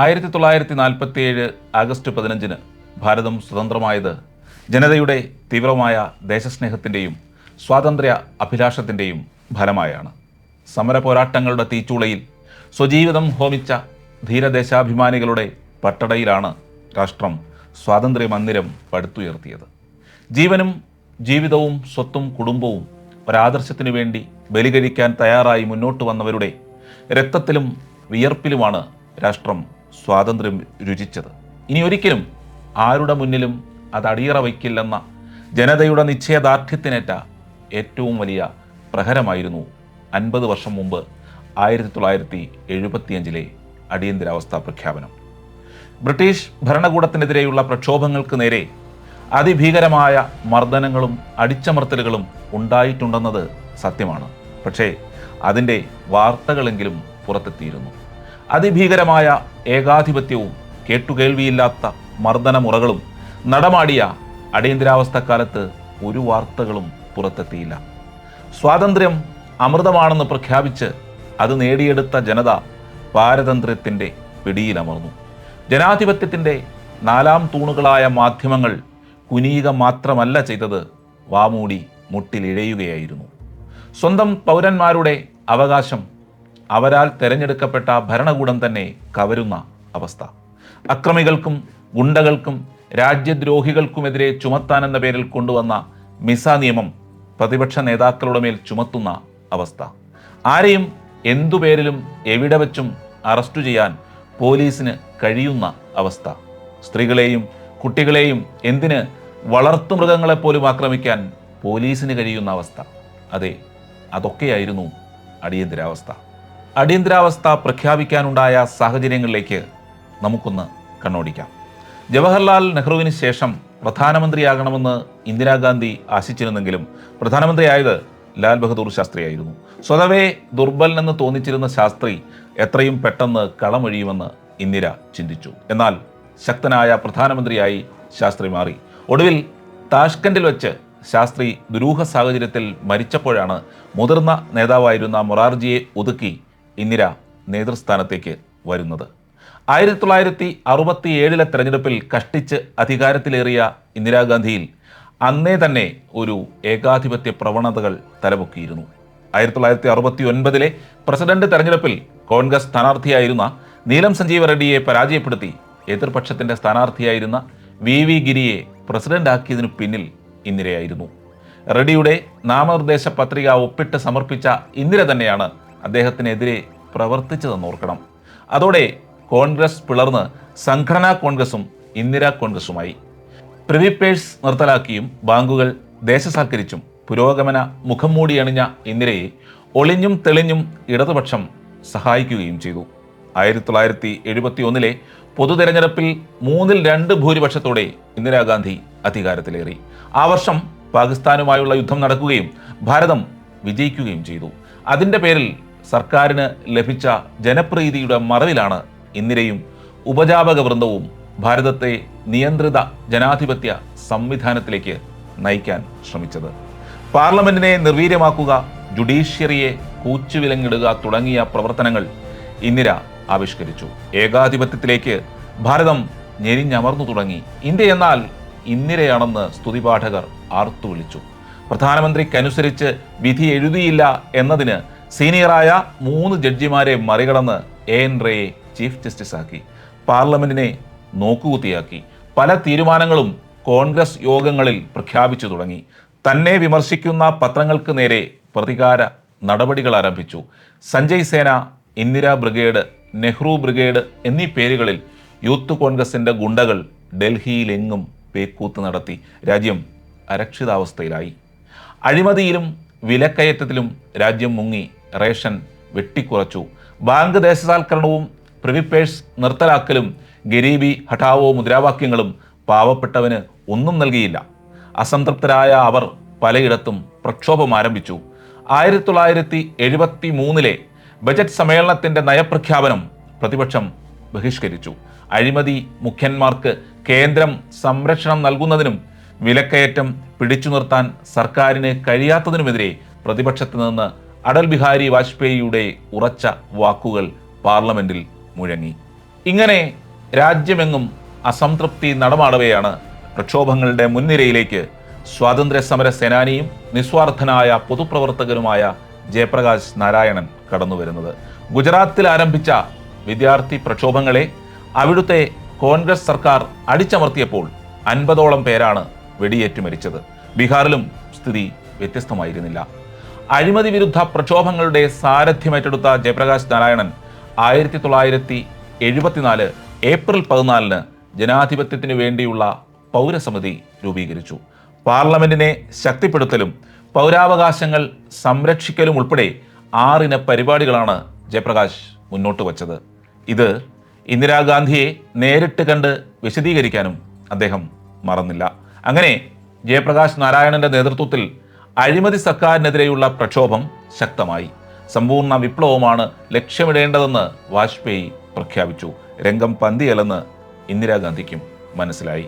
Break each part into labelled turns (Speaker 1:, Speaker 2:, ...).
Speaker 1: ആയിരത്തി തൊള്ളായിരത്തി നാൽപ്പത്തി ഏഴ് ആഗസ്റ്റ് പതിനഞ്ചിന് ഭാരതം സ്വതന്ത്രമായത് ജനതയുടെ തീവ്രമായ ദേശസ്നേഹത്തിന്റെയും സ്വാതന്ത്ര്യ അഭിലാഷത്തിന്റെയും ഫലമായാണ്. സമര പോരാട്ടങ്ങളുടെ തീച്ചൂളയിൽ സ്വജീവിതം ഹോമിച്ച ധീരദേശാഭിമാനികളുടെ പട്ടടയിലാണ് രാഷ്ട്രം സ്വാതന്ത്ര്യ മന്ദിരം പടുത്തുയർത്തിയത്. ജീവനും ജീവിതവും സ്വത്തും കുടുംബവും ഒരാദർശത്തിനു വേണ്ടി ബലികഴിക്കാൻ തയ്യാറായി മുന്നോട്ട് വന്നവരുടെ രക്തത്തിലും വിയർപ്പിലുമാണ് രാഷ്ട്രം സ്വാതന്ത്ര്യം രുചിച്ചത്. ഇനി ഒരിക്കലും ആരുടെ മുന്നിലും അത് അടിയറ വയ്ക്കില്ലെന്ന ജനതയുടെ നിശ്ചയദാർഢ്യത്തിനേറ്റ ഏറ്റവും വലിയ പ്രഹരമായിരുന്നു അൻപത് വർഷം മുമ്പ് ആയിരത്തി തൊള്ളായിരത്തി എഴുപത്തിയഞ്ചിലെ അടിയന്തരാവസ്ഥ പ്രഖ്യാപനം. ബ്രിട്ടീഷ് ഭരണകൂടത്തിനെതിരെയുള്ള പ്രക്ഷോഭങ്ങൾക്ക് നേരെ അതിഭീകരമായ മർദ്ദനങ്ങളും അടിച്ചമർത്തലുകളും ഉണ്ടായിട്ടുണ്ടെന്നത് സത്യമാണ്. പക്ഷേ അതിന്റെ വാർത്തകളെങ്കിലും പുറത്തെത്തിയിരുന്നു. അതിഭീകരമായ ഏകാധിപത്യവും കേട്ടുകേൾവിയില്ലാത്ത മർദ്ദനമുറകളും നടമാടിയ അടിയന്തരാവസ്ഥക്കാലത്ത് ഒരു വാർത്തകളും പുറത്തെത്തിയില്ല. സ്വാതന്ത്ര്യം അമൃതമാണെന്ന് പ്രഖ്യാപിച്ച് അത് നേടിയെടുത്ത ജനത പാരതന്ത്ര്യത്തിന്റെ പിടിയിലമർന്നു. ജനാധിപത്യത്തിന്റെ നാലാം തൂണുകളായ മാധ്യമങ്ങൾ കുനീക മാത്രമല്ല ചെയ്തത് വാമൂടി മുട്ടിലിഴയുകയായിരുന്നു. സ്വന്തം പൗരന്മാരുടെ അവകാശം അവരാൽ തെരഞ്ഞെടുക്കപ്പെട്ട ഭരണകൂടം തന്നെ കവരുന്ന അവസ്ഥ. അക്രമികൾക്കും ഗുണ്ടകൾക്കും രാജ്യദ്രോഹികൾക്കുമെതിരെ ചുമത്താനെന്ന പേരിൽ കൊണ്ടുവന്ന മിസ നിയമം പ്രതിപക്ഷ നേതാക്കളുടെ മേൽ ചുമത്തുന്ന അവസ്ഥ. ആരെയും എന്തു പേരിലും എവിടെ വെച്ചും അറസ്റ്റ് ചെയ്യാൻ പോലീസിന് കഴിയുന്ന അവസ്ഥ. സ്ത്രീകളെയും കുട്ടികളെയും എന്തിന് വളർത്തുമൃഗങ്ങളെപ്പോലും ആക്രമിക്കാൻ പോലീസിന് കഴിയുന്ന അവസ്ഥ. അതെ അതൊക്കെയായിരുന്നു അടിയന്തരാവസ്ഥ. അടിയന്തരാവസ്ഥ പ്രഖ്യാപിക്കാനുണ്ടായ സാഹചര്യങ്ങളിലേക്ക് നമുക്കൊന്ന് കണ്ണോടിക്കാം. ജവഹർലാൽ നെഹ്റുവിന് ശേഷം പ്രധാനമന്ത്രിയാകണമെന്ന് ഇന്ദിരാഗാന്ധി ആശിച്ചിരുന്നെങ്കിലും പ്രധാനമന്ത്രിയായത് ലാൽ ബഹദൂർ ശാസ്ത്രിയായിരുന്നു. സ്വതവേ ദുർബലനെന്ന് തോന്നിച്ചിരുന്ന ശാസ്ത്രി എത്രയും പെട്ടെന്ന് കളമൊഴിയുമെന്ന് ഇന്ദിര ചിന്തിച്ചു. എന്നാൽ ശക്തനായ പ്രധാനമന്ത്രിയായി ശാസ്ത്രി മാറി. ഒടുവിൽ താഷ്കൻഡിൽ വെച്ച് ശാസ്ത്രി ദുരൂഹ സാഹചര്യത്തിൽ മരിച്ചപ്പോഴാണ് മുതിർന്ന നേതാവായിരുന്ന മൊറാർജിയെ ഒതുക്കി ഇന്ദിര നേതൃസ്ഥാനത്തേക്ക് വരുന്നത്. ആയിരത്തി തൊള്ളായിരത്തി അറുപത്തി ഏഴിലെ തെരഞ്ഞെടുപ്പിൽ കഷ്ടിച്ച് അധികാരത്തിലേറിയ ഇന്ദിരാഗാന്ധിയിൽ അന്നേ തന്നെ ഒരു ഏകാധിപത്യ പ്രവണതകൾ തലപൊക്കിയിരുന്നു. ആയിരത്തി തൊള്ളായിരത്തി അറുപത്തി ഒൻപതിലെ പ്രസിഡന്റ് തെരഞ്ഞെടുപ്പിൽ കോൺഗ്രസ് സ്ഥാനാർത്ഥിയായിരുന്ന നീലം സഞ്ജീവ റെഡ്ഡിയെ പരാജയപ്പെടുത്തി എതിർപക്ഷത്തിന്റെ സ്ഥാനാർത്ഥിയായിരുന്ന വി വി ഗിരിയെ പ്രസിഡന്റാക്കിയതിനു പിന്നിൽ ഇന്ദിരയായിരുന്നു. റെഡ്ഡിയുടെ നാമനിർദ്ദേശ പത്രിക ഒപ്പിട്ട് സമർപ്പിച്ച ഇന്ദിര തന്നെയാണ് അദ്ദേഹത്തിനെതിരെ പ്രവർത്തിച്ചതെന്ന് ഓർക്കണം. അതോടെ കോൺഗ്രസ് പിളർന്ന് സംഘടനാ കോൺഗ്രസും ഇന്ദിരാ കോൺഗ്രസുമായി. പ്രിവിപ്പേഴ്സ് നിർത്തലാക്കിയും ബാങ്കുകൾ ദേശസാൽക്കരിച്ചും പുരോഗമന മുഖം മൂടി അണിഞ്ഞ ഇന്ദിരയെ ഒളിഞ്ഞും തെളിഞ്ഞും ഇടതുപക്ഷം സഹായിക്കുകയും ചെയ്തു. ആയിരത്തി തൊള്ളായിരത്തി എഴുപത്തി ഒന്നിലെ പൊതു തെരഞ്ഞെടുപ്പിൽ മൂന്നിൽ രണ്ട് ഭൂരിപക്ഷത്തോടെ ഇന്ദിരാഗാന്ധി അധികാരത്തിലേറി. ആ വർഷം പാകിസ്ഥാനുമായുള്ള യുദ്ധം നടക്കുകയും ഭാരതം വിജയിക്കുകയും ചെയ്തു. അതിന്റെ പേരിൽ സർക്കാരിന് ലഭിച്ച ജനപ്രീതിയുടെ മറവിലാണ് ഇന്ദിരയും ഉപജാപക വൃന്ദവും ഭാരതത്തെ നിയന്ത്രിത ജനാധിപത്യ സംവിധാനത്തിലേക്ക് നയിക്കാൻ ശ്രമിച്ചത്. പാർലമെന്റിനെ നിർവീര്യമാക്കുക ജുഡീഷ്യറിയെ കൂച്ചുവിലങ്ങിടുക തുടങ്ങിയ പ്രവർത്തനങ്ങൾ ഇന്ദിര ആവിഷ്കരിച്ചു. ഏകാധിപത്യത്തിലേക്ക് ഭാരതം ഞെരിഞ്ഞമർന്നു തുടങ്ങി. ഇന്ത്യ എന്നാൽ ഇന്ദിരയാണെന്ന് സ്തുതിപാഠകർ ആർത്തു വിളിച്ചു. പ്രധാനമന്ത്രിക്കനുസരിച്ച് വിധി എഴുതിയില്ല എന്നതിന് സീനിയറായ മൂന്ന് ജഡ്ജിമാരെ മറികടന്ന് എ എൻ റേയെ ചീഫ് ജസ്റ്റിസ് ആക്കി പാർലമെന്റിനെ നോക്കുകുത്തിയാക്കി. പല തീരുമാനങ്ങളും കോൺഗ്രസ് യോഗങ്ങളിൽ പ്രഖ്യാപിച്ചു തുടങ്ങി. തന്നെ വിമർശിക്കുന്ന പത്രങ്ങൾക്ക് നേരെ പ്രതികാര നടപടികൾ ആരംഭിച്ചു. സഞ്ജയ് സേന ഇന്ദിരാ ബ്രിഗേഡ് നെഹ്റു ബ്രിഗേഡ് എന്നീ പേരുകളിൽ യൂത്ത് കോൺഗ്രസിന്റെ ഗുണ്ടകൾ ഡൽഹിയിലെങ്ങും പേക്കൂത്ത് നടത്തി. രാജ്യം അരക്ഷിതാവസ്ഥയിലായി. അഴിമതിയിലും വിലക്കയറ്റത്തിലും രാജ്യം മുങ്ങി. റേഷൻ വെട്ടിക്കുറച്ചു. ബാങ്ക് ദേശസാൽക്കരണവും പ്രിവിപ്പേഴ്സ് നിർത്തലാക്കലും ഗരീബി ഹഠാവോ മുദ്രാവാക്യങ്ങളും പാവപ്പെട്ടവന് ഒന്നും നൽകിയില്ല. അസംതൃപ്തരായ അവർ പലയിടത്തും പ്രക്ഷോഭം ആരംഭിച്ചു. ആയിരത്തി തൊള്ളായിരത്തി എഴുപത്തി മൂന്നിലെ ബജറ്റ് സമ്മേളനത്തിന്റെ നയപ്രഖ്യാപനം പ്രതിപക്ഷം ബഹിഷ്കരിച്ചു. അഴിമതി മുഖ്യന്മാർക്ക് കേന്ദ്രം സംരക്ഷണം നൽകുന്നതിനും വിലക്കയറ്റം പിടിച്ചു നിർത്താൻ സർക്കാരിന് കഴിയാത്തതിനുമെതിരെ പ്രതിപക്ഷത്ത് നിന്ന് അടൽ ബിഹാരി വാജ്പേയിയുടെ ഉറച്ച വാക്കുകൾ പാർലമെന്റിൽ മുഴങ്ങി. ഇങ്ങനെ രാജ്യമെങ്ങും അസംതൃപ്തി നടമാടവെയാണ് പ്രക്ഷോഭങ്ങളുടെ മുൻനിരയിലേക്ക് സ്വാതന്ത്ര്യ സമര സേനാനിയും നിസ്വാർത്ഥനായ പൊതുപ്രവർത്തകനുമായ ജയപ്രകാശ് നാരായണൻ കടന്നു വരുന്നത് ഗുജറാത്തിൽ ആരംഭിച്ച വിദ്യാർത്ഥി പ്രക്ഷോഭങ്ങളെ അവിടുത്തെ കോൺഗ്രസ് സർക്കാർ അടിച്ചമർത്തിയപ്പോൾ അൻപതോളം പേരാണ് വെടിയേറ്റ് മരിച്ചത്. ബീഹാറിലും സ്ഥിതി വ്യത്യസ്തമായിരുന്നില്ല. അഴിമതി വിരുദ്ധ പ്രക്ഷോഭങ്ങളുടെ സാരഥ്യമേറ്റെടുത്ത ജയപ്രകാശ് നാരായണൻ ആയിരത്തി തൊള്ളായിരത്തി എഴുപത്തിനാല് ഏപ്രിൽ പതിനാലിന് ജനാധിപത്യത്തിനു വേണ്ടിയുള്ള പൗരസമിതി രൂപീകരിച്ചു. പാർലമെന്റിനെ ശക്തിപ്പെടുത്തലും പൗരാവകാശങ്ങൾ സംരക്ഷിക്കലും ഉൾപ്പെടെ ആറിന പരിപാടികളാണ് ജയപ്രകാശ് മുന്നോട്ട് വച്ചത്. ഇത് ഇന്ദിരാഗാന്ധിയെ നേരിട്ട് കണ്ട് വിശദീകരിക്കാനും അദ്ദേഹം മറന്നില്ല. അങ്ങനെ ജയപ്രകാശ് നാരായണന്റെ നേതൃത്വത്തിൽ അഴിമതി സർക്കാരിനെതിരെയുള്ള പ്രക്ഷോഭം ശക്തമായി. സമ്പൂർണ വിപ്ലവമാണ് ലക്ഷ്യമിടേണ്ടതെന്ന് വാജ്പേയി പ്രഖ്യാപിച്ചു. രംഗം പന്തിയല്ലെന്ന് ഇന്ദിരാഗാന്ധിക്കും മനസ്സിലായി.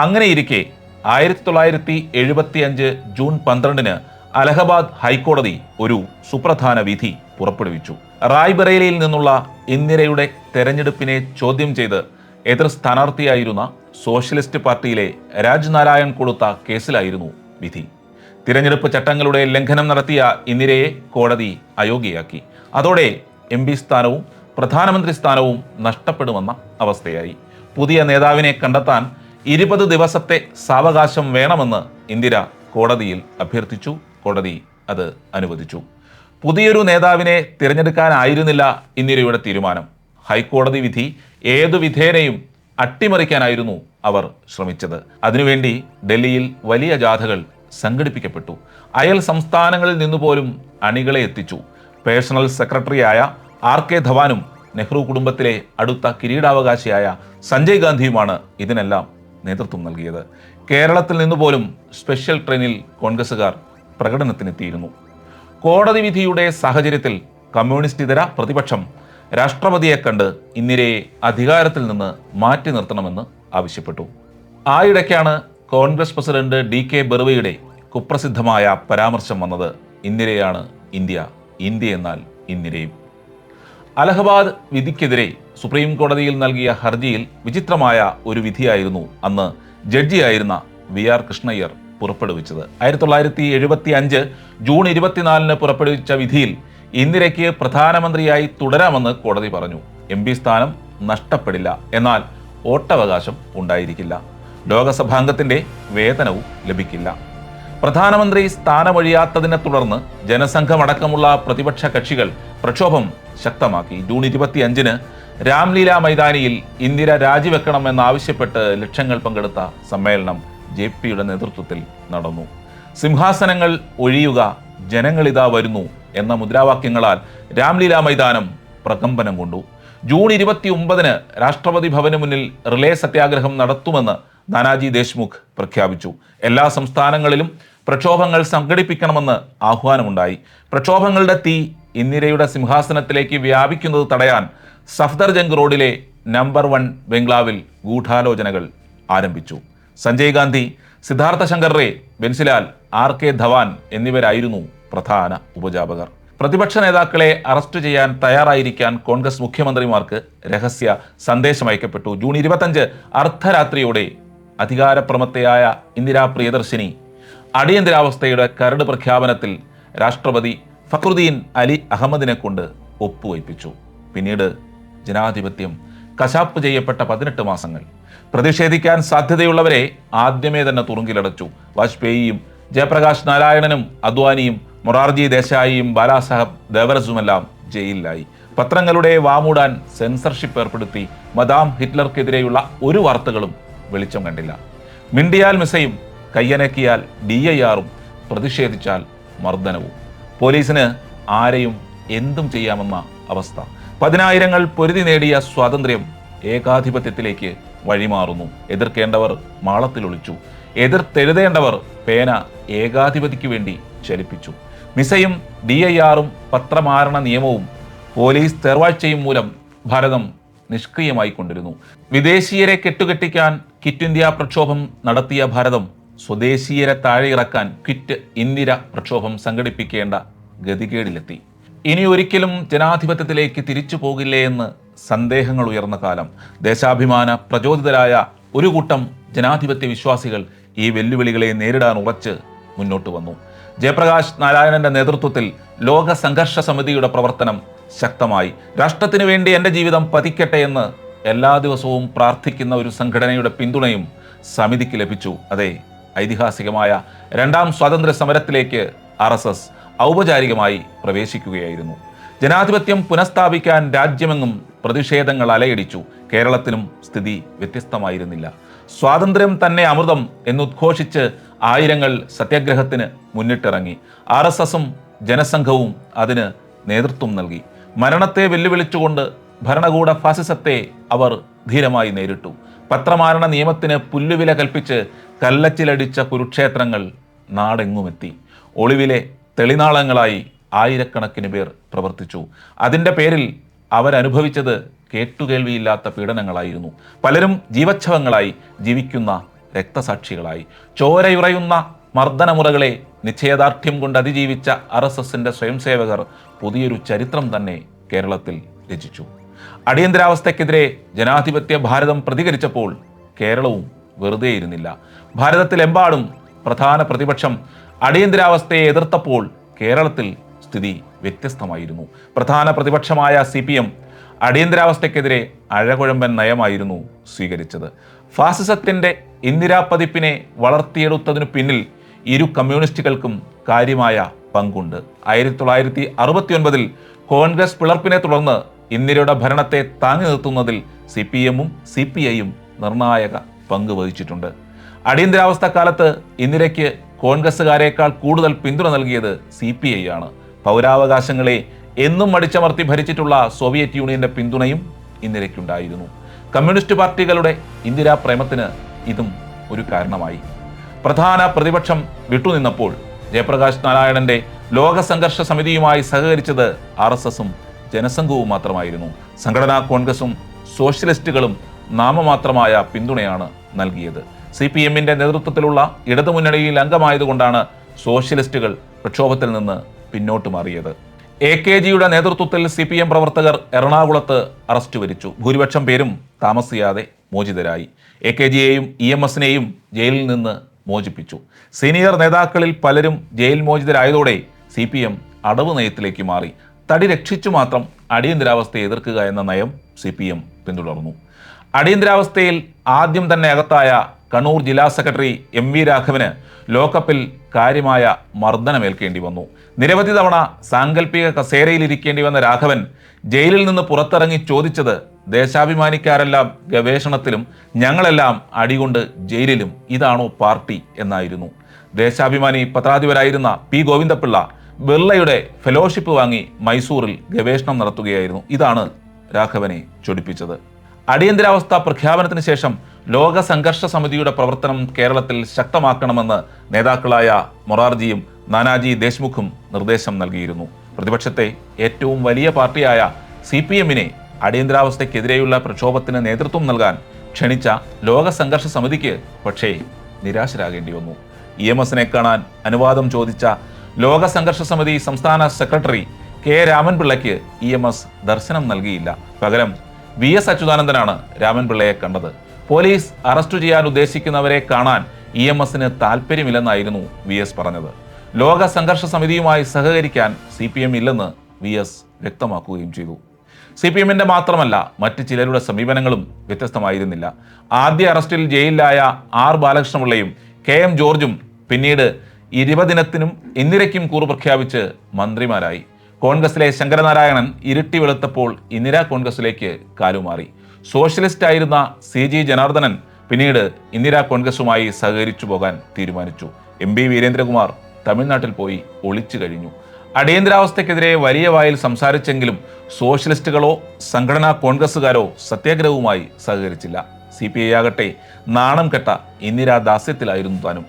Speaker 1: അങ്ങനെയിരിക്കെ ആയിരത്തി തൊള്ളായിരത്തി എഴുപത്തി അഞ്ച് ജൂൺ പന്ത്രണ്ടിന് അലഹബാദ് ഹൈക്കോടതി ഒരു സുപ്രധാന വിധി പുറപ്പെടുവിച്ചു. റായ്ബറേലിയിൽ നിന്നുള്ള ഇന്ദിരയുടെ തെരഞ്ഞെടുപ്പിനെ ചോദ്യം ചെയ്ത് എതിർ സ്ഥാനാർത്ഥിയായിരുന്ന സോഷ്യലിസ്റ്റ് പാർട്ടിയിലെ രാജ്നാരായൺ കൊടുത്ത കേസിലായിരുന്നു വിധി. തിരഞ്ഞെടുപ്പ് ചട്ടങ്ങളുടെ ലംഘനം നടത്തിയ ഇന്ദിരയെ കോടതി അയോഗ്യയാക്കി. അതോടെ എം പി സ്ഥാനവും പ്രധാനമന്ത്രി സ്ഥാനവും നഷ്ടപ്പെടുമെന്ന അവസ്ഥയായി. പുതിയ നേതാവിനെ കണ്ടെത്താൻ ഇരുപത് ദിവസത്തെ സാവകാശം വേണമെന്ന് ഇന്ദിര കോടതിയിൽ അഭ്യർത്ഥിച്ചു. കോടതി അത് അനുവദിച്ചു. പുതിയൊരു നേതാവിനെ തിരഞ്ഞെടുക്കാനായിരുന്നില്ല ഇന്ദിരയുടെ തീരുമാനം. ഹൈക്കോടതി വിധി ഏതു വിധേനയും അട്ടിമറിക്കാനായിരുന്നു അവർ ശ്രമിച്ചത്. അതിനുവേണ്ടി ഡൽഹിയിൽ വലിയ ജാഥകൾ സംഘടിപ്പിക്കപ്പെട്ടു. അയൽ സംസ്ഥാനങ്ങളിൽ നിന്നുപോലും അണികളെ എത്തിച്ചു. പേഴ്സണൽ സെക്രട്ടറിയായ ആർ കെ ധവാനും നെഹ്റു കുടുംബത്തിലെ അടുത്ത കിരീടാവകാശിയായ സഞ്ജയ് ഗാന്ധിയുമാണ് ഇതിനെല്ലാം നേതൃത്വം നൽകിയത്. കേരളത്തിൽ നിന്നുപോലും സ്പെഷ്യൽ ട്രെയിനിൽ കോൺഗ്രസുകാർ പ്രകടനത്തിനെത്തിയിരുന്നു. കോടതി വിധിയുടെ സാഹചര്യത്തിൽ കമ്മ്യൂണിസ്റ്റ് ഇതര പ്രതിപക്ഷം രാഷ്ട്രപതിയെ കണ്ട് ഇന്ദിരയെ അധികാരത്തിൽ നിന്ന് മാറ്റി നിർത്തണമെന്ന് ആവശ്യപ്പെട്ടു. ആയിടയ്ക്കാണ് കോൺഗ്രസ് പ്രസിഡന്റ് ഡി കെ ബെർവയുടെ കുപ്രസിദ്ധമായ പരാമർശം വന്നത് ഇന്ദിരയാണ് ഇന്ത്യ ഇന്ത്യ എന്നാൽ ഇന്ദിരയും അലഹബാദ് വിധിക്കെതിരെ സുപ്രീം കോടതിയിൽ നൽകിയ ഹർജിയിൽ വിചിത്രമായ ഒരു വിധിയായിരുന്നു അന്ന് ജഡ്ജിയായിരുന്ന വി ആർ കൃഷ്ണയ്യർ പുറപ്പെടുവിച്ചത്. ആയിരത്തി തൊള്ളായിരത്തി എഴുപത്തി അഞ്ച് ജൂൺ ഇരുപത്തിനാലിന് പുറപ്പെടുവിച്ച വിധിയിൽ ഇന്ദിരയ്ക്ക് പ്രധാനമന്ത്രിയായി തുടരാമെന്ന് കോടതി പറഞ്ഞു. എം പി സ്ഥാനം നഷ്ടപ്പെടില്ല. എന്നാൽ വോട്ടവകാശം ഉണ്ടായിരിക്കില്ല. ലോകസഭാംഗത്തിന്റെ വേതനവും ലഭിക്കില്ല. പ്രധാനമന്ത്രി സ്ഥാനമൊഴിയാത്തതിനെ തുടർന്ന് ജനസംഘമടക്കമുള്ള പ്രതിപക്ഷ കക്ഷികൾ പ്രക്ഷോഭം ശക്തമാക്കി. ജൂൺ ഇരുപത്തിയഞ്ചിന് രാംലീല മൈതാനിയിൽ ഇന്ദിര രാജിവെക്കണമെന്നാവശ്യപ്പെട്ട് ലക്ഷങ്ങൾ പങ്കെടുത്ത സമ്മേളനം ജെ പിയുടെ നേതൃത്വത്തിൽ നടന്നു. സിംഹാസനങ്ങൾ ഒഴിയുക ജനങ്ങളിതാ വരുന്നു എന്ന മുദ്രാവാക്യങ്ങളാൽ രാംലീല മൈതാനം പ്രകമ്പനം കൊണ്ടു. ജൂൺ ഇരുപത്തി ഒമ്പതിന് രാഷ്ട്രപതി ഭവന് മുന്നിൽ റിലേ സത്യാഗ്രഹം നടത്തുമെന്ന് നാനാജി ദേശ്മുഖ് പ്രഖ്യാപിച്ചു. എല്ലാ സംസ്ഥാനങ്ങളിലും പ്രക്ഷോഭങ്ങൾ സംഘടിപ്പിക്കണമെന്ന് ആഹ്വാനമുണ്ടായി. പ്രക്ഷോഭങ്ങളുടെ തീ ഇന്ദിരയുടെ സിംഹാസനത്തിലേക്ക് വ്യാപിക്കുന്നത് തടയാൻ സഫ്ദർ ജംഗ് റോഡിലെ നമ്പർ വൺ ബംഗ്ലാവിൽ ഗൂഢാലോചനകൾ ആരംഭിച്ചു. സഞ്ജയ് ഗാന്ധി സിദ്ധാർത്ഥ ശങ്കർ റേ ബെൻസിലാൽ ആർ കെ ധവാൻ എന്നിവരായിരുന്നു പ്രധാന ഉപജാപകർ. പ്രതിപക്ഷ നേതാക്കളെ അറസ്റ്റ് ചെയ്യാൻ തയ്യാറായിരിക്കാൻ കോൺഗ്രസ് മുഖ്യമന്ത്രിമാർക്ക് രഹസ്യ സന്ദേശം അയക്കപ്പെട്ടു. ജൂൺ ഇരുപത്തഞ്ച് അർദ്ധരാത്രിയോടെ അധികാരപ്രമത്തയായ ഇന്ദിരാ പ്രിയദർശിനി അടിയന്തരാവസ്ഥയുടെ കരട് പ്രഖ്യാപനത്തിൽ രാഷ്ട്രപതി ഫക്രുദ്ദീൻ അലി അഹമ്മദിനെ കൊണ്ട് ഒപ്പുവയ്പ്പിച്ചു. പിന്നീട് ജനാധിപത്യം കശാപ്പ് ചെയ്യപ്പെട്ട പതിനെട്ട് മാസങ്ങൾ. പ്രതിഷേധിക്കാൻ സാധ്യതയുള്ളവരെ ആദ്യമേ തന്നെ തുറുങ്കിലടച്ചു. വാജ്പേയിയും ജയപ്രകാശ് നാരായണനും അദ്വാനിയും മൊറാർജി ദേശായിയും ബാലാസാഹബ് ദേവരസുമെല്ലാം ജയിലിലായി. പത്രങ്ങളുടെ വാമൂടാൻ സെൻസർഷിപ്പ് ഏർപ്പെടുത്തി മദാം ഹിറ്റ്ലർക്കെതിരെയുള്ള ഒരു വാർത്തകളും വെളിച്ചം കണ്ടില്ല. മിണ്ടിയാൽ മിസയും കയ്യനക്കിയാൽ ഡി ഐ ആറും പ്രതിഷേധിച്ചാൽ മർദ്ദനവും. പോലീസിന് ആരെയും എന്തും ചെയ്യാമെന്ന അവസ്ഥ. പതിനായിരങ്ങൾ പൊരുതി നേടിയ സ്വാതന്ത്ര്യം ഏകാധിപത്യത്തിലേക്ക് വഴിമാറുന്നു. എതിർക്കേണ്ടവർ മാളത്തിലൊളിച്ചു എതിർത്തെഴുതേണ്ടവർ പേന ഏകാധിപതിക്ക് വേണ്ടി ചലിപ്പിച്ചു. മിസയും ഡി ഐ ആറും പത്രമാരണ നിയമവും പോലീസ് തെർവാഴ്ചയും മൂലം ഭാരതം നിഷ്ക്രിയമായി കൊണ്ടിരുന്നു. വിദേശീയരെ കെട്ടുകെട്ടിക്കാൻ ക്വിറ്റ് ഇന്ത്യ പ്രക്ഷോഭം നടത്തിയ ഭാരതം സ്വദേശീയരെ താഴെയിറക്കാൻ ക്വിറ്റ് ഇന്ദിര പ്രക്ഷോഭം സംഘടിപ്പിക്കേണ്ട ഗതികേടിലെത്തി. ഇനി ഒരിക്കലും ജനാധിപത്യത്തിലേക്ക് തിരിച്ചു പോകില്ലേ എന്ന് സന്ദേഹങ്ങൾ ഉയർന്ന കാലം. ദേശാഭിമാന പ്രചോദിതരായ ഒരു കൂട്ടം ജനാധിപത്യ വിശ്വാസികൾ ഈ വെല്ലുവിളികളെ നേരിടാൻ ഉറച്ച് മുന്നോട്ട് വന്നു. ജയപ്രകാശ് നാരായണന്റെ നേതൃത്വത്തിൽ ലോക സംഘർഷ സമിതിയുടെ പ്രവർത്തനം ശക്തമായി. രാഷ്ട്രത്തിനു വേണ്ടി എന്റെ ജീവിതം പതിക്കട്ടെ എന്ന് എല്ലാ ദിവസവും പ്രാർത്ഥിക്കുന്ന ഒരു സംഘടനയുടെ പിന്തുണയും സമിതിക്ക് ലഭിച്ചു. അതെ ഐതിഹാസികമായ രണ്ടാം സ്വാതന്ത്ര്യ സമരത്തിലേക്ക് ആർ എസ് എസ് ഔപചാരികമായി പ്രവേശിക്കുകയായിരുന്നു. ജനാധിപത്യം പുനഃസ്ഥാപിക്കാൻ രാജ്യമെങ്ങും പ്രതിഷേധങ്ങൾ അലയടിച്ചു. കേരളത്തിലും സ്ഥിതി വ്യത്യസ്തമായിരുന്നില്ല. സ്വാതന്ത്ര്യം തന്നെ അമൃതം എന്നുദ്ഘോഷിച്ച് ആയിരങ്ങൾ സത്യാഗ്രഹത്തിന് മുന്നിട്ടിറങ്ങി. ആർ എസ് എസും ജനസംഘവും അതിന് നേതൃത്വം നൽകി. മരണത്തെ വെല്ലുവിളിച്ചുകൊണ്ട് ഭരണകൂട ഫാസിസത്തെ അവർ ധീരമായി നേരിട്ടു. പത്രമാരണ നിയമത്തിന് പുല്ലുവില കൽപ്പിച്ച് കല്ലച്ചിലടിച്ച കുരുക്ഷേത്രങ്ങൾ നാടെങ്ങുമെത്തി. ഒളിവിലെ തെളിനാളങ്ങളായി ആയിരക്കണക്കിന് പേർ പ്രവർത്തിച്ചു. അതിന്റെ പേരിൽ അവരനുഭവിച്ചത് കേട്ടുകേൾവിയില്ലാത്ത പീഡനങ്ങളായിരുന്നു. പലരും ജീവച്ഛവങ്ങളായി ജീവിക്കുന്ന രക്തസാക്ഷികളായി. ചോരയുറയുന്ന മർദ്ദനമുറകളെ നിശ്ചയദാർഢ്യം കൊണ്ട് അതിജീവിച്ച ആർ എസ് എസിന്റെ സ്വയംസേവകർ പുതിയൊരു ചരിത്രം തന്നെ കേരളത്തിൽ രചിച്ചു. അടിയന്തരാവസ്ഥയ്ക്കെതിരെ ജനാധിപത്യ ഭാരതം പ്രതികരിച്ചപ്പോൾ കേരളവും വെറുതെയിരുന്നില്ല ഭാരതത്തിലെമ്പാടും പ്രധാന പ്രതിപക്ഷം അടിയന്തരാവസ്ഥയെ എതിർത്തപ്പോൾ കേരളത്തിൽ സ്ഥിതി വ്യത്യസ്തമായിരുന്നു. പ്രധാന പ്രതിപക്ഷമായ സി പി എം അടിയന്തരാവസ്ഥയ്ക്കെതിരെ അഴകുഴമ്പൻ നയമായിരുന്നു സ്വീകരിച്ചത്. ഫാസിസത്തിന്റെ ഇന്ദിരാപ്പതിപ്പിനെ വളർത്തിയെടുത്തതിനു പിന്നിൽ ഇരു കമ്മ്യൂണിസ്റ്റുകൾക്കും കാര്യമായ പങ്കുണ്ട്. ആയിരത്തി തൊള്ളായിരത്തി അറുപത്തി ഒൻപതിൽ കോൺഗ്രസ് പിളർപ്പിനെ തുടർന്ന് ഇന്ദിരയുടെ ഭരണത്തെ താങ്ങി നിർത്തുന്നതിൽ സി പി എമ്മും സി പി ഐയും നിർണായക പങ്ക് വഹിച്ചിട്ടുണ്ട്. അടിയന്തരാവസ്ഥ കാലത്ത് ഇന്ദിരയ്ക്ക് കോൺഗ്രസ്സുകാരേക്കാൾ കൂടുതൽ പിന്തുണ നൽകിയത് സി പി ഐ ആണ്. പൗരാവകാശങ്ങളെ എന്നും അടിച്ചമർത്തി ഭരിച്ചിട്ടുള്ള സോവിയറ്റ് യൂണിയന്റെ പിന്തുണയും ഇന്ദിരയ്ക്കുണ്ടായിരുന്നു കമ്മ്യൂണിസ്റ്റ് പാർട്ടികളുടെ ഇന്ദിരാ പ്രേമത്തിന് ഇതും ഒരു കാരണമായി. പ്രധാന പ്രതിപക്ഷം വിട്ടുനിന്നപ്പോൾ ജയപ്രകാശ് നാരായണന്റെ ലോക സംഘർഷ സമിതിയുമായി സഹകരിച്ചത് ആർ എസ് എസും ജനസംഘവും മാത്രമായിരുന്നു. സംഘടനാ കോൺഗ്രസും സോഷ്യലിസ്റ്റുകളും നാമമാത്രമായ പിന്തുണയാണ് നൽകിയത്. സി പി എമ്മിന്റെ നേതൃത്വത്തിലുള്ള ഇടതുമുന്നണിയിൽ അംഗമായതുകൊണ്ടാണ് സോഷ്യലിസ്റ്റുകൾ പ്രക്ഷോഭത്തിൽ നിന്ന് പിന്നോട്ട് മാറിയത്. എ കെ ജിയുടെ നേതൃത്വത്തിൽ സി പി എം പ്രവർത്തകർ എറണാകുളത്ത് അറസ്റ്റ് വരിച്ചു ഭൂരിപക്ഷം പേരും താമസിയാതെ മോചിതരായി. എ കെ ജിയെയും ഇ എം എസിനെയും ജയിലിൽ നിന്ന് മോചിപ്പിച്ചു. സീനിയർ നേതാക്കളിൽ പലരും ജയിൽ മോചിതരായതോടെ സി പി എം അടവ് നയത്തിലേക്ക് മാറി. തടി രക്ഷിച്ചു മാത്രം അടിയന്തരാവസ്ഥയെ എതിർക്കുക എന്ന നയം സി പി എം പിന്തുടർന്നു. അടിയന്തരാവസ്ഥയിൽ ആദ്യം തന്നെ അകത്തായ കണ്ണൂർ ജില്ലാ സെക്രട്ടറി എം വി രാഘവന് ലോക്കപ്പിൽ കാര്യമായ മർദ്ദനമേൽക്കേണ്ടി വന്നു. നിരവധി തവണ സാങ്കല്പിക കസേരയിൽ ഇരിക്കേണ്ടി വന്ന രാഘവൻ ജയിലിൽ നിന്ന് പുറത്തിറങ്ങി ചോദിച്ചത് ദേശാഭിമാനിക്കാരെല്ലാം ഗവേഷണത്തിലും ഞങ്ങളെല്ലാം അടികൊണ്ട് ജയിലിലും ഇതാണോ പാർട്ടി എന്നായിരുന്നു. ദേശാഭിമാനി പത്രാധിപരായിരുന്ന പി ഗോവിന്ദപിള്ള ബിർളയുടെ ഫെലോഷിപ്പ് വാങ്ങി മൈസൂറിൽ ഗവേഷണം നടത്തുകയായിരുന്നു. ഇതാണ് രാഘവനെ ചൊടിപ്പിച്ചത്. അടിയന്തരാവസ്ഥ പ്രഖ്യാപനത്തിന് ശേഷം ലോക സംഘർഷ സമിതിയുടെ പ്രവർത്തനം കേരളത്തിൽ ശക്തമാക്കണമെന്ന് നേതാക്കളായ മൊറാർജിയും നാനാജി ദേശ്മുഖും നിർദ്ദേശം നൽകിയിരുന്നു. പ്രതിപക്ഷത്തെ ഏറ്റവും വലിയ പാർട്ടിയായ സി പി എമ്മിനെ അടിയന്തരാവസ്ഥയ്ക്കെതിരെയുള്ള പ്രക്ഷോഭത്തിന് നേതൃത്വം നൽകാൻ ക്ഷണിച്ച ലോക സംഘർഷ സമിതിക്ക് പക്ഷേ നിരാശരാകേണ്ടി വന്നു. ഇ എം എസിനെ കാണാൻ അനുവാദം ചോദിച്ച ലോക സംഘർഷ സമിതി സംസ്ഥാന സെക്രട്ടറി കെ രാമൻപിള്ളയ്ക്ക് ഇ എം എസ് ദർശനം നൽകിയില്ല. പകരം വി എസ് അച്യുതാനന്ദനാണ് രാമൻപിള്ളയെ കണ്ടത്. പോലീസ് അറസ്റ്റ് ചെയ്യാൻ ഉദ്ദേശിക്കുന്നവരെ കാണാൻ ഇ എം എസിന് താല്പര്യമില്ലെന്നായിരുന്നു വി എസ് പറഞ്ഞത്. ലോക സംഘർഷ സമിതിയുമായി സഹകരിക്കാൻ സി പി എം ഇല്ലെന്ന് വി എസ് വ്യക്തമാക്കുകയും ചെയ്തു. സി പി എമ്മിന്റെ മാത്രമല്ല മറ്റ് ചിലരുടെ സമീപനങ്ങളും വ്യത്യസ്തമായിരുന്നില്ല. ആദ്യ അറസ്റ്റിൽ ജയിലിലായ ആർ ബാലകൃഷ്ണപിള്ളയും കെ എം ജോർജും പിന്നീട് ഇരുപതിനത്തിനും ഇന്ദിരയ്ക്കും കൂറു പ്രഖ്യാപിച്ച് മന്ത്രിമാരായി. കോൺഗ്രസിലെ ശങ്കരനാരായണൻ ഇരുട്ടി വെളുത്തപ്പോൾ ഇന്ദിരാ കോൺഗ്രസിലേക്ക് കാലുമാറി. സോഷ്യലിസ്റ്റ് ആയിരുന്ന സി ജി ജനാർദ്ദനൻ പിന്നീട് ഇന്ദിരാ കോൺഗ്രസുമായി സഹകരിച്ചു പോകാൻ തീരുമാനിച്ചു. എം പി വീരേന്ദ്രകുമാർ തമിഴ്നാട്ടിൽ പോയി ഒളിച്ചു കഴിഞ്ഞു. അടിയന്തരാവസ്ഥയ്ക്കെതിരെ വലിയ വായിൽ സംസാരിച്ചെങ്കിലും സോഷ്യലിസ്റ്റുകളോ സംഘടനാ കോൺഗ്രസുകാരോ സത്യാഗ്രഹവുമായി സഹകരിച്ചില്ല. സി പി ഐ ആകട്ടെ നാണം കെട്ട ഇന്ദിരാ ദാസ്യത്തിലായിരുന്നു താനും.